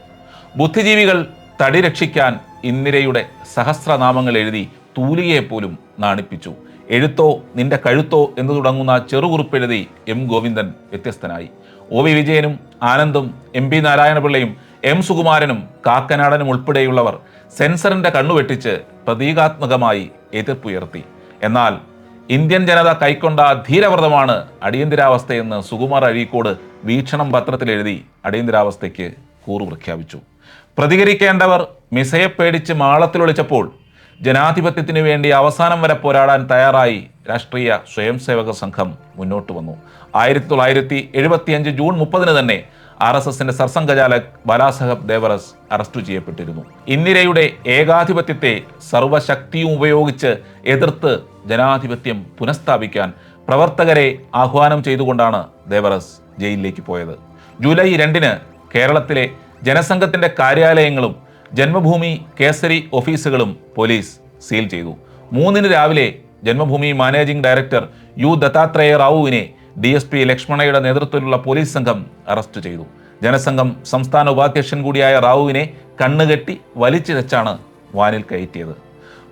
Speaker 1: ബുദ്ധിജീവികൾ തടി രക്ഷിക്കാൻ ഇന്ദിരയുടെ സഹസ്രനാമങ്ങൾ എഴുതി തൂലികയെപ്പോലും നാണിപ്പിച്ചു. എഴുത്തോ നിന്റെ കഴുത്തോ എന്ന് തുടങ്ങുന്ന ചെറുകുറിപ്പെഴുതി എം ഗോവിന്ദൻ വ്യത്യസ്തനായി. ഒ വി വിജയനും ആനന്ദും എം പി നാരായണപിള്ളയും എം സുകുമാരനും കാക്കനാടനും ഉൾപ്പെടെയുള്ളവർ സെൻസറിന്റെ കണ്ണുവെട്ടിച്ച് പ്രതീകാത്മകമായി എതിർപ്പുയർത്തി. എന്നാൽ ഇന്ത്യൻ ജനത കൈക്കൊണ്ട ധീരവ്രതമാണ് അടിയന്തരാവസ്ഥയെന്ന് സുകുമാർ അഴീക്കോട് വീക്ഷണം പത്രത്തിൽ എഴുതി അടിയന്തരാവസ്ഥയ്ക്ക് കൂറു പ്രഖ്യാപിച്ചു പ്രതികരിക്കേണ്ടവർ മിസയെ പേടിച്ച് മാളത്തിലൊളിച്ചപ്പോൾ ജനാധിപത്യത്തിനു വേണ്ടി അവസാനം വരെ പോരാടാൻ തയ്യാറായി രാഷ്ട്രീയ സ്വയം സേവക സംഘം മുന്നോട്ട് വന്നു. ആയിരത്തി തൊള്ളായിരത്തി എഴുപത്തിയഞ്ച് ജൂൺ മുപ്പതിന് തന്നെ ആർ എസ് എസിന്റെ സർസംഘചാലക് ബാലാസാഹബ് ദേവറസ് അറസ്റ്റ് ചെയ്യപ്പെട്ടിരുന്നു. ഇന്ദിരയുടെ ഏകാധിപത്യത്തെ സർവശക്തിയും ഉപയോഗിച്ച് എതിർത്ത് ജനാധിപത്യം പുനഃസ്ഥാപിക്കാൻ പ്രവർത്തകരെ ആഹ്വാനം ചെയ്തുകൊണ്ടാണ് ദേവറസ് ജയിലിലേക്ക് പോയത്. ജൂലൈ രണ്ടിന് കേരളത്തിലെ ജനസംഘത്തിന്റെ കാര്യാലയങ്ങളും ജന്മഭൂമി കേസരി ഓഫീസുകളും പോലീസ് സീൽ ചെയ്തു. മൂന്നിന് രാവിലെ Janmabhumi managing director U Dattatreya റാവുവിനെ D S P ലക്ഷ്മണയുടെ നേതൃത്വത്തിലുള്ള പോലീസ് സംഘം അറസ്റ്റ് ചെയ്തു. ജനസംഘം സംസ്ഥാന ഉപാധ്യക്ഷൻ കൂടിയായ റാവുവിനെ കണ്ണുകെട്ടി വലിച്ചിഴച്ചാണ് വാനിൽ കയറ്റിയത്.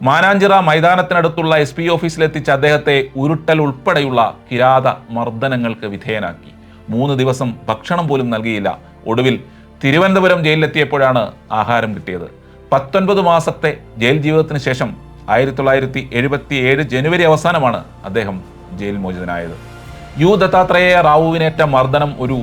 Speaker 1: മാനാഞ്ചിറ മൈതാനത്തിനടുത്തുള്ള എസ് പി ഓഫീസിലെത്തിച്ച അദ്ദേഹത്തെ ഉരുട്ടൽ ഉൾപ്പെടെയുള്ള കിരാത മർദ്ദനങ്ങൾക്ക് വിധേയനാക്കി. മൂന്ന് ദിവസം ഭക്ഷണം പോലും നൽകിയില്ല. ഒടുവിൽ തിരുവനന്തപുരം ജയിലിലെത്തിയപ്പോഴാണ് ആഹാരം കിട്ടിയത്. പത്തൊൻപത് മാസത്തെ ജയിൽ ജീവിതത്തിന് ശേഷം ആയിരത്തി തൊള്ളായിരത്തി എഴുപത്തി ഏഴ് ജനുവരി അവസാനമാണ് അദ്ദേഹം ജയിൽ മോചിതനായത്. യു ദത്താത്രേയ റാവുവിനേറ്റ മർദ്ദനം ഒരു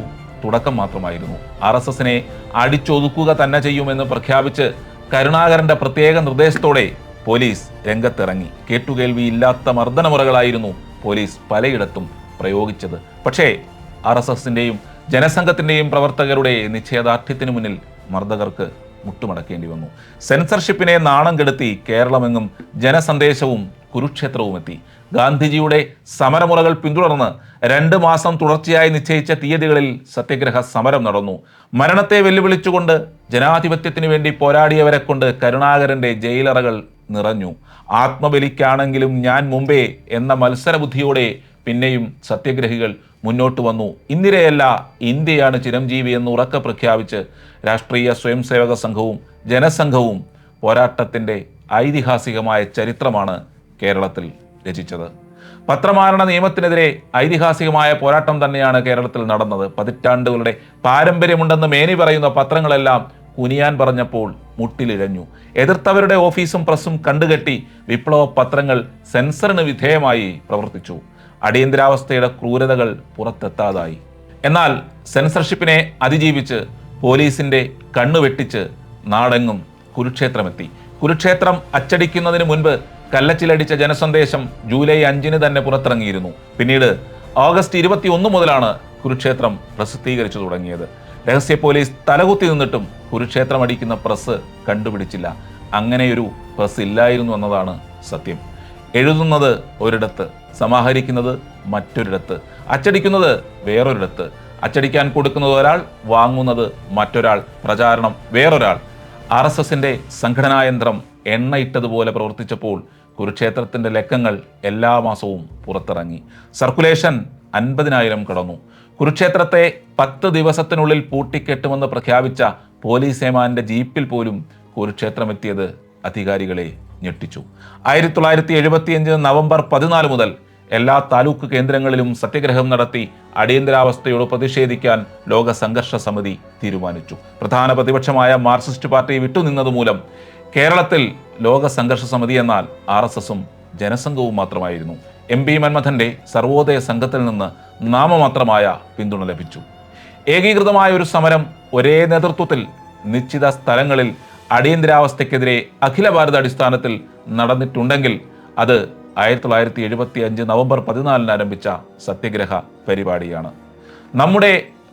Speaker 1: തുടക്കം മാത്രമായിരുന്നു. ആർ എസ് എസിനെ അടിച്ചൊതുക്കുക തന്നെ ചെയ്യുമെന്ന് പ്രഖ്യാപിച്ച് കരുണാകരന്റെ പ്രത്യേക നിർദ്ദേശത്തോടെ പോലീസ് രംഗത്തിറങ്ങി. കേട്ടുകേൾവിയില്ലാത്ത മർദ്ദനമുറകളായിരുന്നു പോലീസ് പലയിടത്തും പ്രയോഗിച്ചത്. പക്ഷേ ആർ എസ് എസിന്റെയും ജനസംഘത്തിന്റെയും പ്രവർത്തകരുടെ നിശ്ചയദാർഢ്യത്തിന് മുന്നിൽ മർദ്ദകർക്ക് മുട്ടുമടക്കേണ്ടി വന്നു. സെൻസർഷിപ്പിനെ നാണം കെടുത്തി കേരളമെങ്ങും ജനസന്ദേശവും കുരുക്ഷേത്രവും എത്തി ഗാന്ധിജിയുടെ സമരമുറകൾ പിന്തുടർന്ന് രണ്ട് മാസം തുടർച്ചയായി നിശ്ചയിച്ച തീയതികളിൽ സത്യഗ്രഹ സമരം നടന്നു. മരണത്തെ വെല്ലുവിളിച്ചുകൊണ്ട് ജനാധിപത്യത്തിന് വേണ്ടി പോരാടിയവരെ കൊണ്ട് കരുണാകരന്റെ ജയിലറകൾ നിറഞ്ഞു. ആത്മബലിക്കാണെങ്കിലും ഞാൻ മുമ്പേ എന്ന മത്സരബുദ്ധിയോടെ പിന്നെയും സത്യഗ്രഹികൾ മുന്നോട്ട് വന്നു. ഇന്ദിരയല്ല ഇന്ത്യയാണ് ചിരഞ്ജീവി എന്ന് ഉറക്കെ പ്രഖ്യാപിച്ച് രാഷ്ട്രീയ സ്വയംസേവക സംഘവും ജനസംഘവും പോരാട്ടത്തിന്റെ ഐതിഹാസികമായ ചരിത്രമാണ് കേരളത്തിൽ രചിച്ചത്. പത്രമാരണ നിയമത്തിനെതിരെ ഐതിഹാസികമായ പോരാട്ടം തന്നെയാണ് കേരളത്തിൽ നടന്നത്. പതിറ്റാണ്ടുകളുടെ പാരമ്പര്യമുണ്ടെന്ന് മേനി പറയുന്ന പത്രങ്ങളെല്ലാം കുനിയാൻ പറഞ്ഞപ്പോൾ മുട്ടിലിഴഞ്ഞു. എതിർത്തവരുടെ ഓഫീസും പ്രസ്സും കണ്ടുകെട്ടി വിപ്ലവ പത്രങ്ങൾ സെൻസറിന് വിധേയമായി പ്രവർത്തിച്ചു. അടിയന്തരാവസ്ഥയുടെ ക്രൂരതകൾ പുറത്തെത്താതായി. എന്നാൽ സെൻസർഷിപ്പിനെ അതിജീവിച്ച് പോലീസിന്റെ കണ്ണുവെട്ടിച്ച് നാടെങ്ങും കുരുക്ഷേത്രമെത്തി. കുരുക്ഷേത്രം അച്ചടിക്കുന്നതിന് മുൻപ് കല്ലച്ചിലടിച്ച ജനസന്ദേശം ജൂലൈ അഞ്ചിന് തന്നെ പുറത്തിറങ്ങിയിരുന്നു. പിന്നീട് ഓഗസ്റ്റ് ഇരുപത്തി ഒന്ന് മുതലാണ് കുരുക്ഷേത്രം പ്രസിദ്ധീകരിച്ചു തുടങ്ങിയത്. രഹസ്യ പോലീസ് തലകുത്തി നിന്നിട്ടും കുരുക്ഷേത്രം അടിക്കുന്ന പ്രസ് കണ്ടുപിടിച്ചില്ല. അങ്ങനെയൊരു പ്രസ് ഇല്ലായിരുന്നു എന്നതാണ് സത്യം. എഴുതുന്നത് ഒരിടത്ത് സമാഹരിക്കുന്നത് മറ്റൊരിടത്ത് അച്ചടിക്കുന്നത് വേറൊരിടത്ത് അച്ചടിക്കാൻ കൊടുക്കുന്നത് ഒരാൾ വാങ്ങുന്നത് മറ്റൊരാൾ പ്രചാരണം വേറൊരാൾ. ആർ എസ് എസിന്റെ സംഘടനാ യന്ത്രം എണ്ണയിട്ടതുപോലെ പ്രവർത്തിച്ചപ്പോൾ കുരുക്ഷേത്രത്തിന്റെ ലക്കങ്ങൾ എല്ലാ മാസവും പുറത്തിറങ്ങി. സർക്കുലേഷൻ അൻപതിനായിരം കടന്നു. കുരുക്ഷേത്രത്തെ പത്ത് ദിവസത്തിനുള്ളിൽ പൂട്ടിക്കെട്ടുമെന്ന് പ്രഖ്യാപിച്ച പോലീസ് ഏമാന്റെ ജീപ്പിൽ പോലും കുരുക്ഷേത്രമെത്തിയത് അധികാരികളെ ഞെട്ടിച്ചു. ആയിരത്തി തൊള്ളായിരത്തി എഴുപത്തിയഞ്ച് നവംബർ പതിനാല് മുതൽ എല്ലാ താലൂക്ക് കേന്ദ്രങ്ങളിലും സത്യഗ്രഹം നടത്തി അടിയന്തരാവസ്ഥയോട് പ്രതിഷേധിക്കാൻ ലോക സംഘർഷ സമിതി തീരുമാനിച്ചു. പ്രധാന പ്രതിപക്ഷമായ മാർക്സിസ്റ്റ് പാർട്ടി വിട്ടുനിന്നതുമൂലം കേരളത്തിൽ ലോക സംഘർഷ സമിതി എന്നാൽ ആർ എസ് എസും ജനസംഘവും മാത്രമായിരുന്നു. എം പി മന്മഥന്റെ സർവോദയ സംഘത്തിൽ നിന്ന് നാമമാത്രമായ പിന്തുണ ലഭിച്ചു. ഏകീകൃതമായ ഒരു സമരം ഒരേ നേതൃത്വത്തിൽ നിശ്ചിത സ്ഥലങ്ങളിൽ അടിയന്തരാവസ്ഥയ്ക്കെതിരെ അഖില ഭാരത അടിസ്ഥാനത്തിൽ നടന്നിട്ടുണ്ടെങ്കിൽ അത് ആയിരത്തി തൊള്ളായിരത്തി എഴുപത്തി അഞ്ച് നവംബർ പതിനാലിന് ആരംഭിച്ച സത്യഗ്രഹ പരിപാടിയാണ്. നമ്മുടെ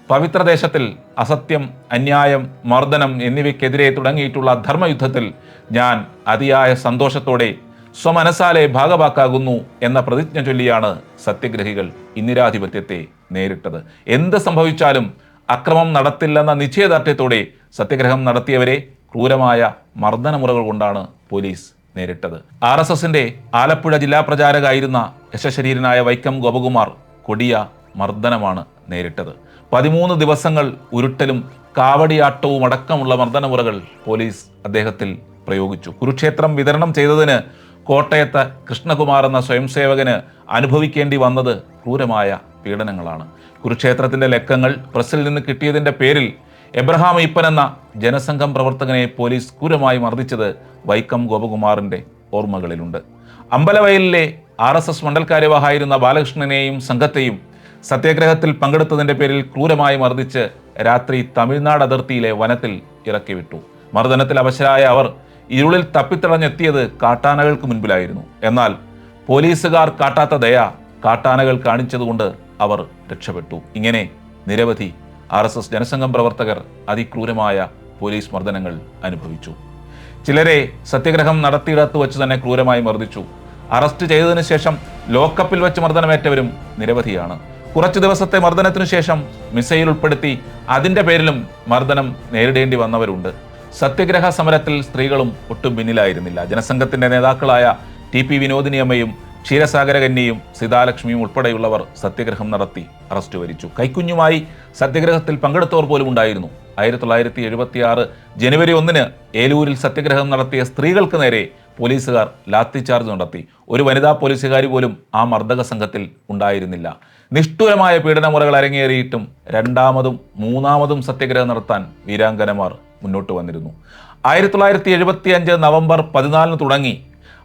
Speaker 1: പവിത്രദേശത്തിൽ അസത്യം അന്യായം മർദ്ദനം എന്നിവയ്ക്കെതിരെ തുടങ്ങിയിട്ടുള്ള ധർമ്മയുദ്ധത്തിൽ ഞാൻ അതിയായ സന്തോഷത്തോടെ സ്വമനസാലെ ഭാഗവാക്കാകുന്നു എന്ന പ്രതിജ്ഞ ചൊല്ലിയാണ് സത്യഗ്രഹികൾ ഇന്ദിരാധിപത്യത്തെ നേരിട്ടത്. എന്ത് സംഭവിച്ചാലും അക്രമം നടത്തില്ലെന്ന നിശ്ചയദാർഢ്യത്തോടെ സത്യഗ്രഹം നടത്തിയവരെ ക്രൂരമായ മർദ്ദനമുറകൾ കൊണ്ടാണ് പോലീസ് നേരിട്ടത്. ആർ എസ് എസിന്റെ ആലപ്പുഴ ജില്ലാ പ്രചാരകായിരുന്ന യശശരീരനായ വൈക്കം ഗോപകുമാർ കൊടിയ മർദ്ദനമാണ് നേരിട്ടത്. പതിമൂന്ന് ദിവസങ്ങൾ ഉരുട്ടലും കാവടിയാട്ടവും അടക്കമുള്ള മർദ്ദനമുറകൾ പോലീസ് അദ്ദേഹത്തിൽ പ്രയോഗിച്ചു. കുരുക്ഷേത്രം വിതരണം ചെയ്തതിന് കോട്ടയത്ത് കൃഷ്ണകുമാർ എന്ന സ്വയംസേവകന് അനുഭവിക്കേണ്ടി വന്നത് ക്രൂരമായ പീഡനങ്ങളാണ്. കുരുക്ഷേത്രത്തിന്റെ ലക്കങ്ങൾ പ്രസിൽ നിന്ന് കിട്ടിയതിന്റെ പേരിൽ എബ്രഹാം ഈപ്പൻ എന്ന ജനസംഘം പ്രവർത്തകനെ പോലീസ് ക്രൂരമായി മർദ്ദിച്ചത് വൈക്കം ഗോപകുമാറിന്റെ ഓർമ്മകളിലുണ്ട്. അമ്പലവയലിലെ ആർ എസ് എസ് മണ്ഡൽ കാര്യവാഹായിരുന്ന ബാലകൃഷ്ണനെയും സംഘത്തെയും സത്യാഗ്രഹത്തിൽ പങ്കെടുത്തതിന്റെ പേരിൽ ക്രൂരമായി മർദ്ദിച്ച് രാത്രി തമിഴ്നാട് അതിർത്തിയിലെ വനത്തിൽ ഇറക്കിവിട്ടു. മർദ്ദനത്തിൽ അവശരായ അവർ ഇരുളിൽ തപ്പിത്തടഞ്ഞെത്തിയത് കാട്ടാനകൾക്ക് മുൻപിലായിരുന്നു. എന്നാൽ പോലീസുകാർ കാട്ടാത്ത ദയ കാട്ടാനകൾ കാണിച്ചതുകൊണ്ട് അവർ രക്ഷപ്പെട്ടു. ഇങ്ങനെ നിരവധി ആർ എസ് എസ് ജനസംഘം പ്രവർത്തകർ അതിക്രൂരമായ പോലീസ് മർദ്ദനങ്ങൾ അനുഭവിച്ചു. ചിലരെ സത്യഗ്രഹം നടത്തിയിടത്ത് വെച്ച് തന്നെ ക്രൂരമായി മർദ്ദിച്ചു. അറസ്റ്റ് ചെയ്തതിനു ശേഷം ലോക്കപ്പിൽ വെച്ച് മർദ്ദനമേറ്റവരും നിരവധിയാണ്. കുറച്ചു ദിവസത്തെ മർദ്ദനത്തിനു ശേഷം മിസൈൽ ഉൾപ്പെടുത്തി അതിന്റെ പേരിലും മർദ്ദനം നേരിടേണ്ടി വന്നവരുണ്ട്. സത്യഗ്രഹ സമരത്തിൽ സ്ത്രീകളും ഒട്ടും പിന്നിലായിരുന്നില്ല. ജനസംഘത്തിന്റെ നേതാക്കളായ ടി പി വിനോദിനിയമ്മയും ക്ഷീരസാഗരകന്യയും സീതാലക്ഷ്മിയും ഉൾപ്പെടെയുള്ളവർ സത്യഗ്രഹം നടത്തി അറസ്റ്റ് വരിച്ചു. കൈക്കുഞ്ഞുമായി സത്യഗ്രഹത്തിൽ പങ്കെടുത്തവർ പോലും ഉണ്ടായിരുന്നു. ആയിരത്തി തൊള്ളായിരത്തി എഴുപത്തി ആറ് ജനുവരി ഒന്നിന് ഏലൂരിൽ സത്യഗ്രഹം നടത്തിയ സ്ത്രീകൾക്ക് നേരെ പോലീസുകാർ ലാത്തി ചാർജ് നടത്തി. ഒരു വനിതാ പോലീസുകാരി പോലും ആ മർദ്ദക സംഘത്തിൽ ഉണ്ടായിരുന്നില്ല. നിഷ്ഠുരമായ പീഡനമുറകൾ അരങ്ങേറിയിട്ടും രണ്ടാമതും മൂന്നാമതും സത്യഗ്രഹം നടത്താൻ വീരാങ്കനമാർ മുന്നോട്ട് വന്നിരുന്നു. ആയിരത്തി തൊള്ളായിരത്തി എഴുപത്തി അഞ്ച് നവംബർ പതിനാലിന് തുടങ്ങി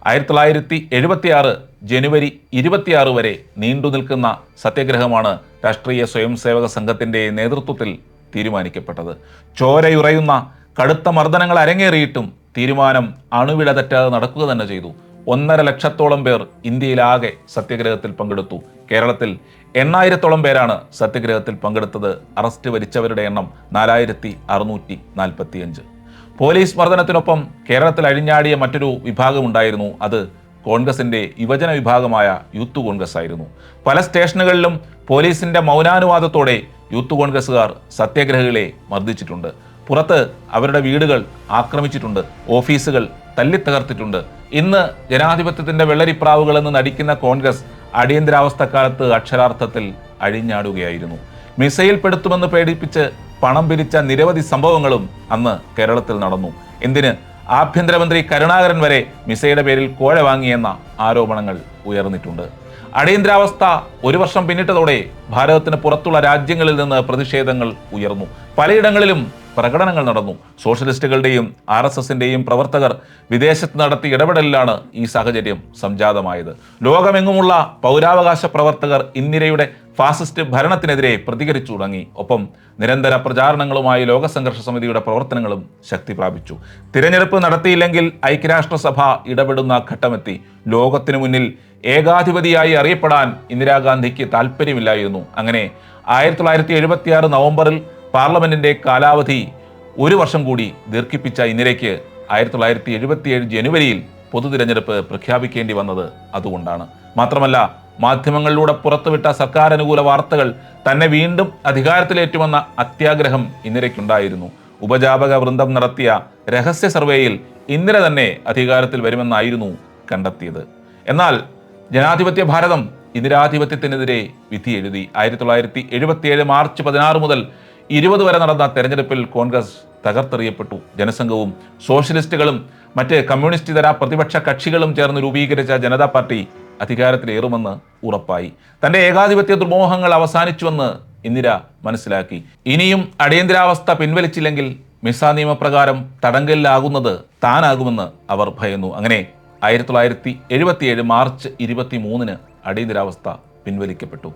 Speaker 1: ആയിരത്തി തൊള്ളായിരത്തി എഴുപത്തി ആറ് ജനുവരി ഇരുപത്തിയാറ് വരെ നീണ്ടു നിൽക്കുന്ന സത്യഗ്രഹമാണ് രാഷ്ട്രീയ സ്വയം സേവക സംഘത്തിന്റെ നേതൃത്വത്തിൽ തീരുമാനിക്കപ്പെട്ടത്. ചോരയുറയുന്ന കടുത്ത മർദ്ദനങ്ങൾ അരങ്ങേറിയിട്ടും തീരുമാനം അണുവിട തെറ്റാതെ നടക്കുക തന്നെ ചെയ്തു. ഒന്നര ലക്ഷത്തോളം പേർ ഇന്ത്യയിലാകെ സത്യഗ്രഹത്തിൽ പങ്കെടുത്തു. കേരളത്തിൽ എണ്ണായിരത്തോളം പേരാണ് സത്യഗ്രഹത്തിൽ പങ്കെടുത്തത്. അറസ്റ്റ് വരിച്ചവരുടെ എണ്ണം നാലായിരത്തി അറുന്നൂറ്റി നാൽപ്പത്തിയഞ്ച് പോലീസ് മർദ്ദനത്തിനൊപ്പം കേരളത്തിൽ അഴിഞ്ഞാടിയ മറ്റൊരു വിഭാഗമുണ്ടായിരുന്നു അത്. കോൺഗ്രസിന്റെ യുവജന വിഭാഗമായ യൂത്ത് കോൺഗ്രസ് ആയിരുന്നു. പല സ്റ്റേഷനുകളിലും പോലീസിന്റെ മൗനാനുവാദത്തോടെ യൂത്ത് കോൺഗ്രസ്സുകാർ സത്യാഗ്രഹികളെ മർദ്ദിച്ചിട്ടുണ്ട്. പുറത്ത് അവരുടെ വീടുകൾ ആക്രമിച്ചിട്ടുണ്ട്. ഓഫീസുകൾ തല്ലിത്തകർത്തിട്ടുണ്ട്. ഇന്ന് ജനാധിപത്യത്തിന്റെ വെള്ളരിപ്രാവുകളെന്ന് നടിക്കുന്ന കോൺഗ്രസ് അടിയന്തരാവസ്ഥക്കാലത്ത് അക്ഷരാർത്ഥത്തിൽ അഴിഞ്ഞാടുകയായിരുന്നു. മിസൈൽ പെടുത്തുമെന്ന് പേടിപ്പിച്ച് പണം പിരിച്ച നിരവധി സംഭവങ്ങളും അന്ന് കേരളത്തിൽ നടന്നു. എന്തിന്? ആഭ്യന്തരമന്ത്രി കരുണാകരൻ വരെ മിസൈയുടെ പേരിൽ കോഴ വാങ്ങിയെന്ന ആരോപണങ്ങൾ ഉയർന്നിട്ടുണ്ട്. അടിയന്തരാവസ്ഥ ഒരു വർഷം പിന്നിട്ടതോടെ ഭാരതത്തിന് പുറത്തുള്ള രാജ്യങ്ങളിൽ നിന്ന് പ്രതിഷേധങ്ങൾ ഉയർന്നു. പലയിടങ്ങളിലും പ്രകടനങ്ങൾ നടന്നു. സോഷ്യലിസ്റ്റുകളുടെയും ആർ എസ് എസിന്റെയും പ്രവർത്തകർ വിദേശത്ത് നടത്തിയ ഇടപെടലിലാണ് ഈ സാഹചര്യം സംജാതമായത്. ലോകമെങ്ങുമുള്ള പൗരാവകാശ പ്രവർത്തകർ ഇന്ദിരയുടെ ഫാസിസ്റ്റ് ഭരണത്തിനെതിരെ പ്രതികരിച്ചു തുടങ്ങി. ഒപ്പം നിരന്തര പ്രചാരണങ്ങളുമായി ലോകസംഘർഷ സമിതിയുടെ പ്രവർത്തനങ്ങളും ശക്തി പ്രാപിച്ചു. തിരഞ്ഞെടുപ്പ് നടത്തിയില്ലെങ്കിൽ ഐക്യരാഷ്ട്രസഭ ഇടപെടുന്ന ഘട്ടമെത്തി. ലോകത്തിനു മുന്നിൽ ഏകാധിപതിയായി അറിയപ്പെടാൻ ഇന്ദിരാഗാന്ധിക്ക് താല്പര്യമില്ലായിരുന്നു അങ്ങനെ ആയിരത്തി തൊള്ളായിരത്തി എഴുപത്തിയാറ് നവംബറിൽ പാർലമെന്റിന്റെ കാലാവധി ഒരു വർഷം കൂടി ദീർഘിപ്പിച്ച ഇന്ദിരയ്ക്ക് ആയിരത്തി തൊള്ളായിരത്തി എഴുപത്തിയേഴ് ജനുവരിയിൽ പൊതു തിരഞ്ഞെടുപ്പ് പ്രഖ്യാപിക്കേണ്ടി വന്നത് അതുകൊണ്ടാണ്. മാത്രമല്ല മാധ്യമങ്ങളിലൂടെ പുറത്തുവിട്ട സർക്കാർ അനുകൂല വാർത്തകൾ തന്നെ വീണ്ടും അധികാരത്തിലേറ്റുമെന്ന അത്യാഗ്രഹം ഇന്ദിരയ്ക്കുണ്ടായിരുന്നു ഉപജാപക വൃന്ദം നടത്തിയ രഹസ്യ സർവേയിൽ ഇന്ദിര തന്നെ അധികാരത്തിൽ വരുമെന്നായിരുന്നു കണ്ടെത്തിയത്. എന്നാൽ ജനാധിപത്യ ഭാരതം ഇന്ദിരാധിപത്യത്തിനെതിരെ വിധി എഴുതി ആയിരത്തി തൊള്ളായിരത്തി എഴുപത്തിയേഴ് മാർച്ച് പതിനാറ് മുതൽ ഇരുപത് വരെ നടന്ന തെരഞ്ഞെടുപ്പിൽ കോൺഗ്രസ് തകർത്തെറിയപ്പെട്ടു. ജനസംഘവും സോഷ്യലിസ്റ്റുകളും മറ്റ് കമ്മ്യൂണിസ്റ്റ് പ്രതിപക്ഷ കക്ഷികളും ചേർന്ന് രൂപീകരിച്ച ജനതാ പാർട്ടി അധികാരത്തിലേറുമെന്ന് ഉറപ്പായി. തന്റെ ഏകാധിപത്യ ദുർമോഹങ്ങൾ അവസാനിച്ചുവെന്ന് ഇന്ദിര മനസ്സിലാക്കി. ഇനിയും അടിയന്തരാവസ്ഥ പിൻവലിച്ചില്ലെങ്കിൽ മിസ നിയമപ്രകാരം തടങ്കലിലാകുന്നത് താനാകുമെന്ന് അവർ ഭയന്നു. അങ്ങനെ ആയിരത്തി തൊള്ളായിരത്തി എഴുപത്തിയേഴ് മാർച്ച് ഇരുപത്തി മൂന്നിന് അടിയന്തരാവസ്ഥ പിൻവലിക്കപ്പെട്ടു.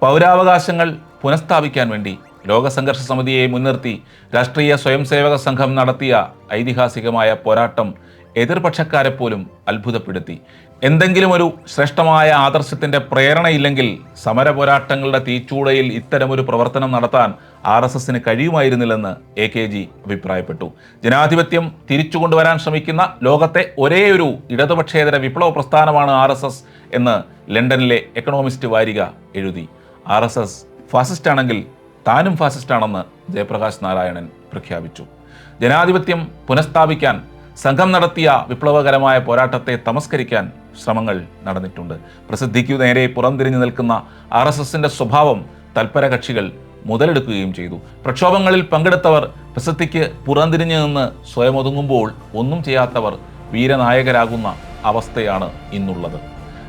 Speaker 1: പൗരാവകാശങ്ങൾ പുനഃസ്ഥാപിക്കാൻ വേണ്ടി ലോകസംഘർഷ സമിതിയെ മുൻനിർത്തി രാഷ്ട്രീയ സ്വയംസേവക സംഘം നടത്തിയ ഐതിഹാസികമായ പോരാട്ടം എതിർപക്ഷക്കാരെ പോലും അത്ഭുതപ്പെടുത്തി. എന്തെങ്കിലും ഒരു ശ്രേഷ്ഠമായ ആദർശത്തിന്റെ പ്രേരണയില്ലെങ്കിൽ സമര പോരാട്ടങ്ങളുടെ തീച്ചൂടയിൽ ഇത്തരമൊരു പ്രവർത്തനം നടത്താൻ ആർ എസ് എസിന് കഴിയുമായിരുന്നില്ലെന്ന് എ കെ ജി അഭിപ്രായപ്പെട്ടു. ജനാധിപത്യം തിരിച്ചു കൊണ്ടുവരാൻ ശ്രമിക്കുന്ന ലോകത്തെ ഒരേ ഒരു ഇടതുപക്ഷേതര വിപ്ലവ പ്രസ്ഥാനമാണ് ആർ എസ് എസ് എന്ന് ലണ്ടനിലെ എക്കണോമിസ്റ്റ് വാരിക എഴുതി. ആർ എസ് എസ് ഫാസിസ്റ്റ് ആണെങ്കിൽ താനും ഫാസിസ്റ്റാണെന്ന് ജയപ്രകാശ് നാരായണൻ പ്രഖ്യാപിച്ചു. ജനാധിപത്യം പുനഃസ്ഥാപിക്കാൻ സംഘം നടത്തിയ വിപ്ലവകരമായ പോരാട്ടത്തെ തമസ്കരിക്കാൻ ശ്രമങ്ങൾ നടന്നിട്ടുണ്ട്. പ്രസിദ്ധിക്കു നേരെ പുറംതിരിഞ്ഞു നിൽക്കുന്ന ആർ എസ് എസിന്റെ സ്വഭാവം തൽപര കക്ഷികൾ മുതലെടുക്കുകയും ചെയ്തു. പ്രക്ഷോഭങ്ങളിൽ പങ്കെടുത്തവർ പ്രസിദ്ധിക്ക് പുറംതിരിഞ്ഞു നിന്ന് സ്വയം ഒതുങ്ങുമ്പോൾ ഒന്നും ചെയ്യാത്തവർ വീരനായകരാകുന്ന അവസ്ഥയാണ് ഇന്നുള്ളത്.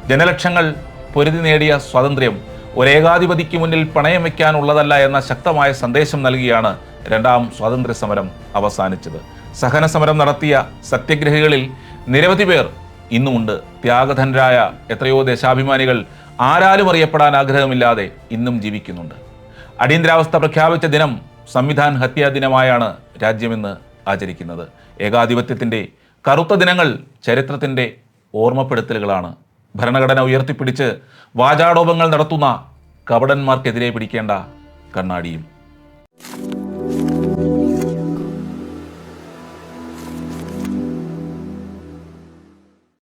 Speaker 1: ജനലക്ഷങ്ങൾ പൊരുതി നേടിയ സ്വാതന്ത്ര്യം ഒരേകാധിപതിക്ക് മുന്നിൽ പണയം വയ്ക്കാനുള്ളതല്ല എന്ന ശക്തമായ സന്ദേശം നൽകിയാണ് രണ്ടാം സ്വാതന്ത്ര്യ സമരം അവസാനിച്ചത്. സഹന സമരം നടത്തിയ സത്യഗ്രഹികളിൽ നിരവധി പേർ ഇന്നുമുണ്ട്. ത്യാഗധനരായ എത്രയോ ദേശാഭിമാനികൾ ആരാലും അറിയപ്പെടാൻ ആഗ്രഹമില്ലാതെ ഇന്നും ജീവിക്കുന്നുണ്ട്. അടിയന്തരാവസ്ഥ പ്രഖ്യാപിച്ച ദിനം സംവിധാൻ ഹത്യാ ദിനമായാണ് രാജ്യമെന്ന് ആചരിക്കുന്നത്. ഏകാധിപത്യത്തിന്റെ കറുത്ത ദിനങ്ങൾ ചരിത്രത്തിന്റെ ഓർമ്മപ്പെടുത്തലുകളാണ് ഭരണഘടന ഉയർത്തിപ്പിടിച്ച് വാചാടോപങ്ങൾ നടത്തുന്ന കപടന്മാർക്കെതിരെ പിടിക്കേണ്ട കണ്ണാടിയും.